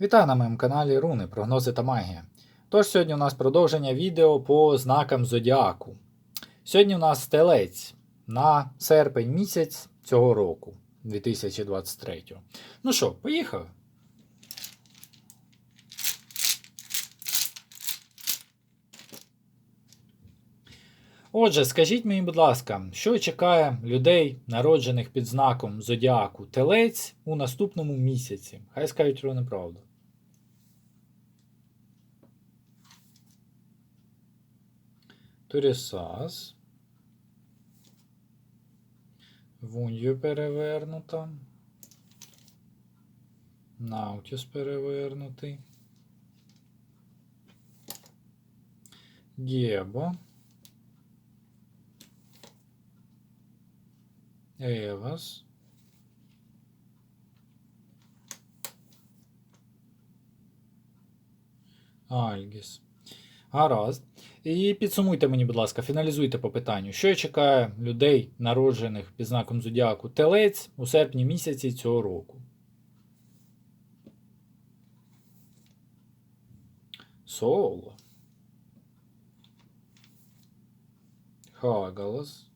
Вітаю на моєму каналі Руни, прогнози та магія. Тож сьогодні у нас продовження відео по знакам Зодіаку. Сьогодні у нас телець на серпень місяць цього року, 2023. Ну що, поїхали? Отже, скажіть мені, будь ласка, що чекає людей, народжених під знаком Зодіаку Телець у наступному місяці? Хай скажуть руни правду. Турісас. Вунью перевернута. Наутіс перевернутий. Гебо. Евас. Альгіс. Гаразд. І підсумуйте мені, будь ласка, фіналізуйте по питанню. Що я чекає людей, народжених під знаком Зодіаку Телець у серпні місяці цього року? Соло. Хагалас.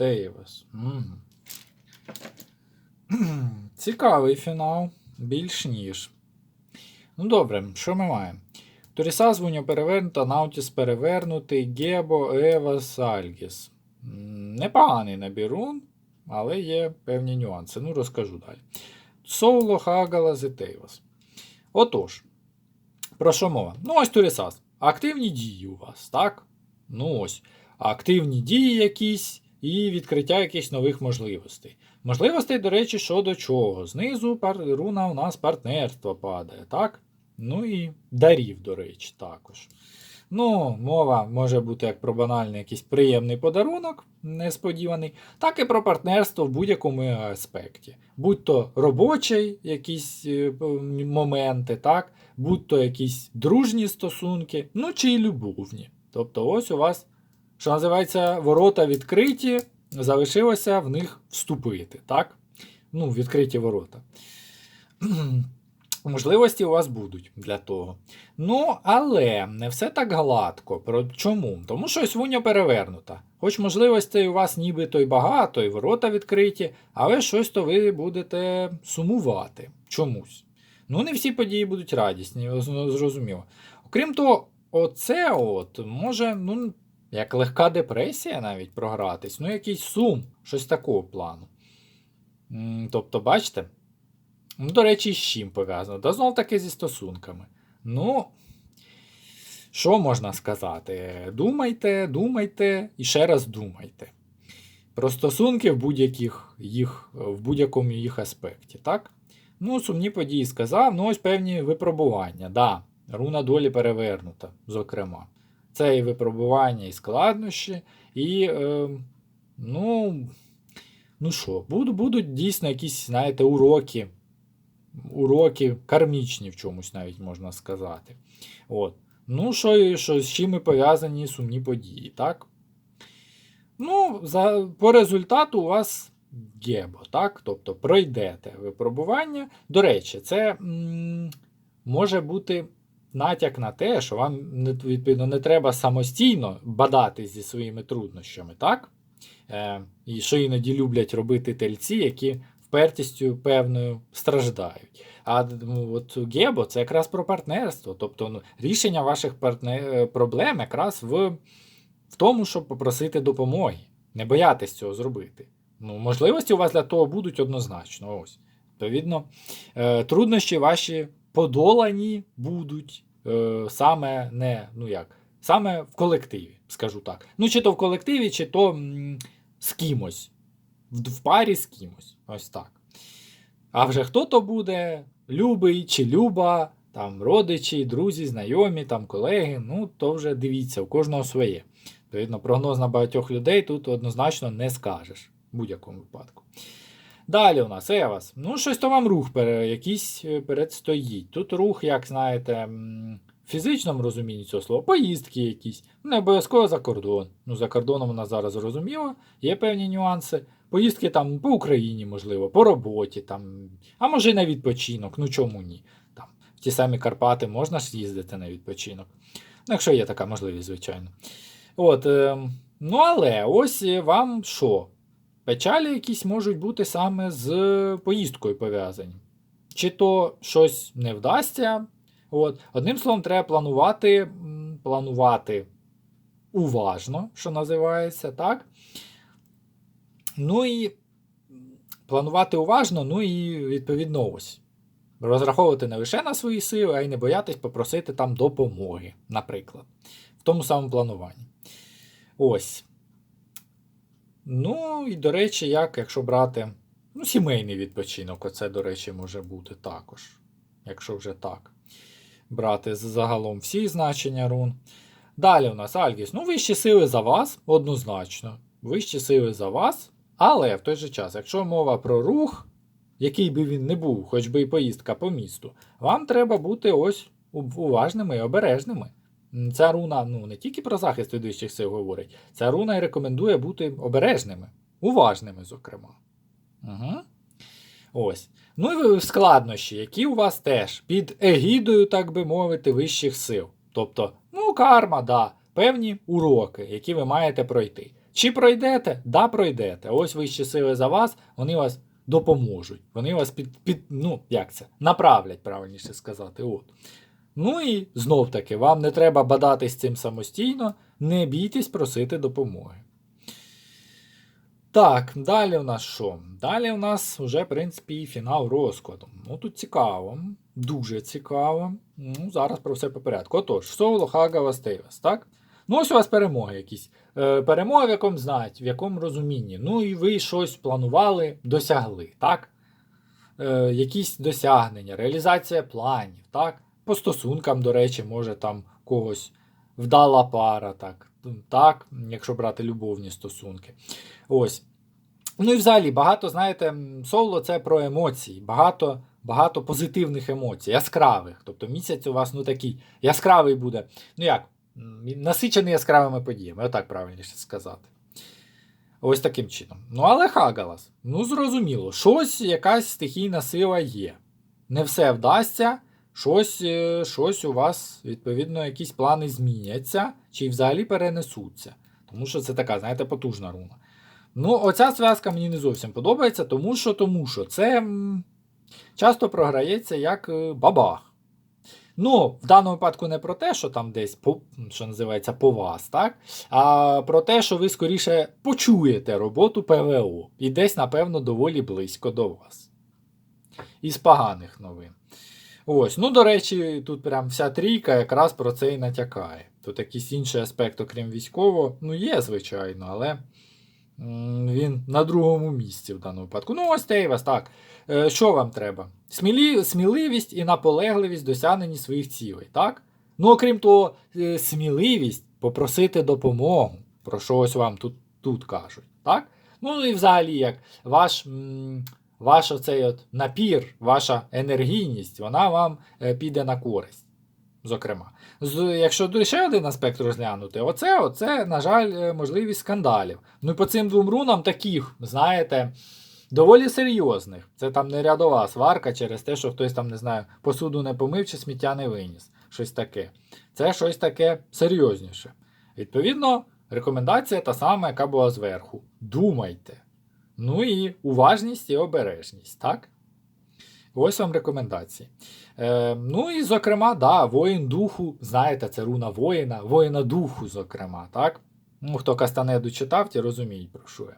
Тейвас. Мгм. Цікавий фінал. Більш ніж. Ну добре, що ми маємо? Туріса звуня перевернута, Наутіс перевернутий, Гебо, Евас, Альгіс. Непоганий набірун, але є певні нюанси. Ну, розкажу далі. Соло, Хагалас і Тейвас. Отож, про що мова? Ну, ось Турісас. Активні дії у вас, так? Ну ось. Активні дії якісь і відкриття якихось нових можливостей. Можливостей, до речі, що до чого. Знизу руна у нас партнерство падає, так? Ну і дарів, до речі, також. Ну, мова може бути як про банальний якийсь приємний подарунок, несподіваний, так і про партнерство в будь-якому аспекті. Будь то робочий якісь е, моменти, так? будь то якісь дружні стосунки, ну чи й любовні. Тобто, ось у вас, що називається, ворота відкриті, залишилося в них вступити, так? Ну, відкриті ворота. Можливості у вас будуть для того. Ну, але не все так гладко. Чому? Тому що ось вуня перевернута. Хоч можливостей у вас нібито й багато, і ворота відкриті, але щось то ви будете сумувати чомусь. Ну, не всі події будуть радісні, зрозуміло. Окрім того, оце от може, ну, як легка депресія навіть програтись, ну, якийсь сум, щось такого плану. Тобто, бачите? Ну, до речі, з чим пов'язано? Та знов таки зі стосунками. Ну, що можна сказати? Думайте, думайте і ще раз думайте. Про стосунки в будь-яких їх, в будь-якому їх аспекті, так? Ну, сумні події сказав, ну ось певні випробування. Да, руна долі перевернута, зокрема. Це і випробування, і складнощі, і, е, ну, ну що, будуть, будуть дійсно якісь, знаєте, уроки уроки кармічні в чомусь навіть можна сказати. От. Ну, що, що з чим і пов'язані сумні події, так? Ну, за, по результату у вас гебо, так? Тобто пройдете випробування. До речі, це м, може бути натяк на те, що вам відповідно не треба самостійно бадатись зі своїми труднощами, так? Е, і що іноді люблять робити тельці, які впертістю певною страждають. А ну, от Гебо це якраз про партнерство. Тобто ну, рішення ваших партне... проблем якраз в, в тому, щоб попросити допомоги. Не боятись цього зробити. Ну, можливості у вас для того будуть однозначно. Ось. Відповідно, е, труднощі ваші подолані будуть е, саме не, ну як, саме в колективі, скажу так. Ну, чи то в колективі, чи то м, з кимось. В, в парі з кимось. Ось так. А вже хто то буде, любий чи люба, там родичі, друзі, знайомі, там колеги, ну то вже дивіться, у кожного своє. Відповідно, прогноз на багатьох людей тут однозначно не скажеш в будь-якому випадку. Далі у нас Евас. Ну, щось то вам рух пере, якийсь е, передстоїть. Тут рух, як знаєте, в фізичному розумінні цього слова, поїздки якісь. Не обов'язково за кордон. Ну, за кордоном у нас зараз зрозуміло, є певні нюанси. поїздки там по Україні, можливо, по роботі, там, а може й на відпочинок, ну чому ні? Там, в ті самі Карпати можна ж їздити на відпочинок. Ну, якщо є така можливість, звичайно. От, е, ну, але ось е, вам що? Печалі якісь можуть бути саме з поїздкою пов'язані. Чи то щось не вдасться. От. Одним словом, треба планувати, планувати уважно, що називається, так? Ну і планувати уважно, ну і відповідно ось. Розраховувати не лише на свої сили, а й не боятись попросити там допомоги, наприклад, в тому самому плануванні. Ось. Ну, і, до речі, як, якщо брати. Ну, сімейний відпочинок, оце, до речі, може бути також. Якщо вже так. Брати загалом всі значення рун. Далі у нас Альгіс. Ну, вищі сили за вас, однозначно. Вищі сили за вас. Але в той же час, якщо мова про рух, який би він не був, хоч би і поїздка по місту, вам треба бути ось уважними і обережними. Ця руна ну, не тільки про захист від вищих сил говорить, ця руна і рекомендує бути обережними, уважними, зокрема. Угу. Ось. Ну і складнощі, які у вас теж під егідою, так би мовити, вищих сил. Тобто, ну, карма, да, певні уроки, які ви маєте пройти. Чи пройдете? Да, пройдете. Ось вищі сили за вас, вони вас допоможуть. Вони вас під, під ну, як це, направлять, правильніше сказати. От. Ну і знов таки, вам не треба бадатись цим самостійно, не бійтесь просити допомоги. Так, далі у нас що? Далі у нас вже, в принципі, фінал розкладу. Ну тут цікаво, дуже цікаво. Ну, зараз про все по порядку. Отож, Соло, Хагава, Стейвас, так? Ну, ось у вас перемоги якісь. Е, перемоги в якому знають, в якому розумінні. Ну і ви щось планували, досягли, так? Е, якісь досягнення, реалізація планів, так? По стосункам, до речі, може там когось вдала пара, так? Так, якщо брати любовні стосунки. Ось. Ну і взагалі, багато, знаєте, соло це про емоції, багато, багато позитивних емоцій, яскравих. Тобто місяць у вас ну такий яскравий буде. Ну як, насичений яскравими подіями, отак правильніше сказати. Ось таким чином. Ну, але Хагалас, ну зрозуміло, щось, якась стихійна сила є. Не все вдасться, щось, е, щось у вас, відповідно, якісь плани зміняться, чи взагалі перенесуться. Тому що це така, знаєте, потужна руна. Ну, оця зв'язка мені не зовсім подобається, тому що, тому що це часто програється як е, бабах. Ну, в даному випадку не про те, що там десь по, що називається по вас, так? А про те, що ви скоріше почуєте роботу ПВО і десь, напевно, доволі близько до вас. Із поганих новин. Ось, ну, до речі, тут прям вся трійка якраз про це і натякає. Тут якийсь інший аспект, окрім військового, ну, є, звичайно, але він на другому місці в даному випадку. Ну, ось Тейвас, так. Е, Що вам треба? Смілі, сміливість і наполегливість в досягненні своїх цілей, так? Ну, окрім того, е, сміливість попросити допомогу, про що ось вам тут, тут кажуть, так? Ну і взагалі, як ваш, м, ваш оцей от напір, ваша енергійність, вона вам е, піде на користь. Зокрема, якщо ще один аспект розглянути, оце, оце, на жаль, е, можливість скандалів. Ну і по цим двом рунам таких, знаєте, доволі серйозних. Це там не рядова сварка через те, що хтось там, не знаю, посуду не помив чи сміття не виніс. Щось таке. Це щось таке серйозніше. Відповідно, рекомендація та сама, яка була зверху. Думайте. Ну і уважність і обережність, так? Ось вам рекомендації. Е, ну і, зокрема, да, воїн духу, знаєте, це руна воїна, воїна духу, зокрема, так? Ну, хто Кастанеду читав, ті розуміють, про що я.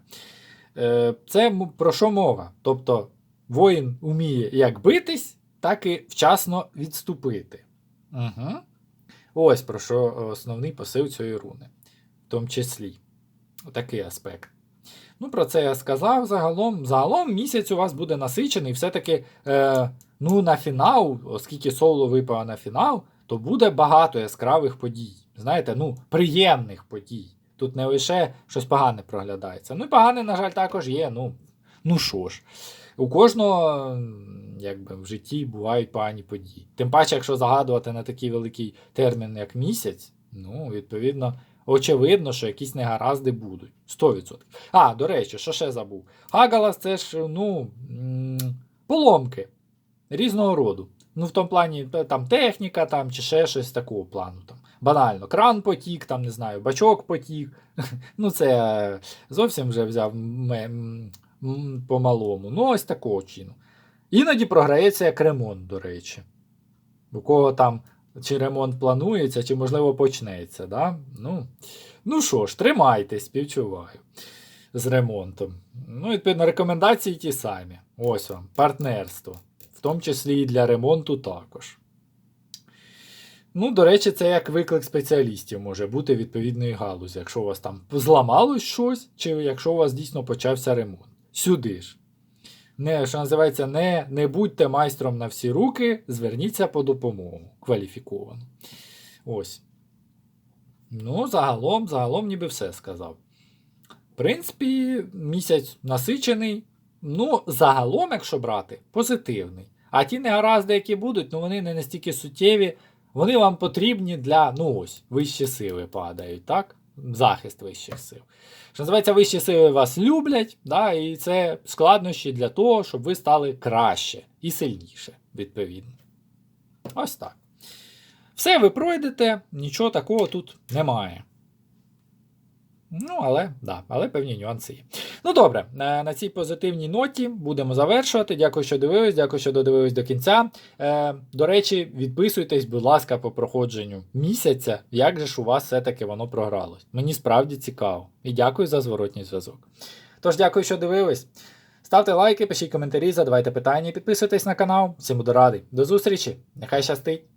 Е, це про що мова? Тобто, воїн уміє як битись, так і вчасно відступити. Угу. Ось про що основний посил цієї руни, в тому числі. Такий аспект. Ну, про це я сказав загалом. Загалом місяць у вас буде насичений, все-таки е, ну, на фінал, оскільки соло випало на фінал, то буде багато яскравих подій. Знаєте, ну, приємних подій. Тут не лише щось погане проглядається. Ну і погане, на жаль, також є. Ну, ну що ж, у кожного якби, в житті бувають погані події. Тим паче, якщо загадувати на такий великий термін, як місяць, ну, відповідно, очевидно, що якісь негаразди будуть. 100%. А, до речі, що ще забув? Хагалас це ж, ну, поломки різного роду. Ну, в тому плані, там техніка там, чи ще щось такого плану. Там. Банально, кран потік, там, не знаю, бачок потік. Ну, це зовсім вже взяв по-малому. Ну, ось такого чину. Іноді програється як ремонт, до речі. У кого там чи ремонт планується, чи, можливо, почнеться. Да? Ну, ну що ж, тримайтесь, співчуваю з ремонтом. Ну, відповідно, рекомендації ті самі. Ось вам, партнерство. В тому числі і для ремонту також. Ну, до речі, це як виклик спеціалістів може бути відповідної галузі, якщо у вас там зламалось щось, чи якщо у вас дійсно почався ремонт. Сюди ж. Не, що називається, не, не будьте майстром на всі руки, зверніться по допомогу кваліфіковану. Ось. Ну, загалом, загалом ніби все сказав. В принципі, місяць насичений. Ну, загалом, якщо брати, позитивний. А ті негаразди, які будуть, ну вони не настільки суттєві, вони вам потрібні для, ну ось, вищі сили падають, так? Захист вищих сил. Що називається, вищі сили вас люблять, да, і це складнощі для того, щоб ви стали краще і сильніше, відповідно. Ось так. Все ви пройдете, нічого такого тут немає. Ну, але, да, але певні нюанси є. Ну добре, е, на цій позитивній ноті будемо завершувати. Дякую, що дивились, дякую, що додивились до кінця. Е, до речі, відписуйтесь, будь ласка, по проходженню місяця, як же ж у вас все-таки воно програлось. Мені справді цікаво. І дякую за зворотній зв'язок. Тож, дякую, що дивились. Ставте лайки, пишіть коментарі, задавайте питання підписуйтесь на канал. Всім буду радий. До зустрічі! Нехай щастить!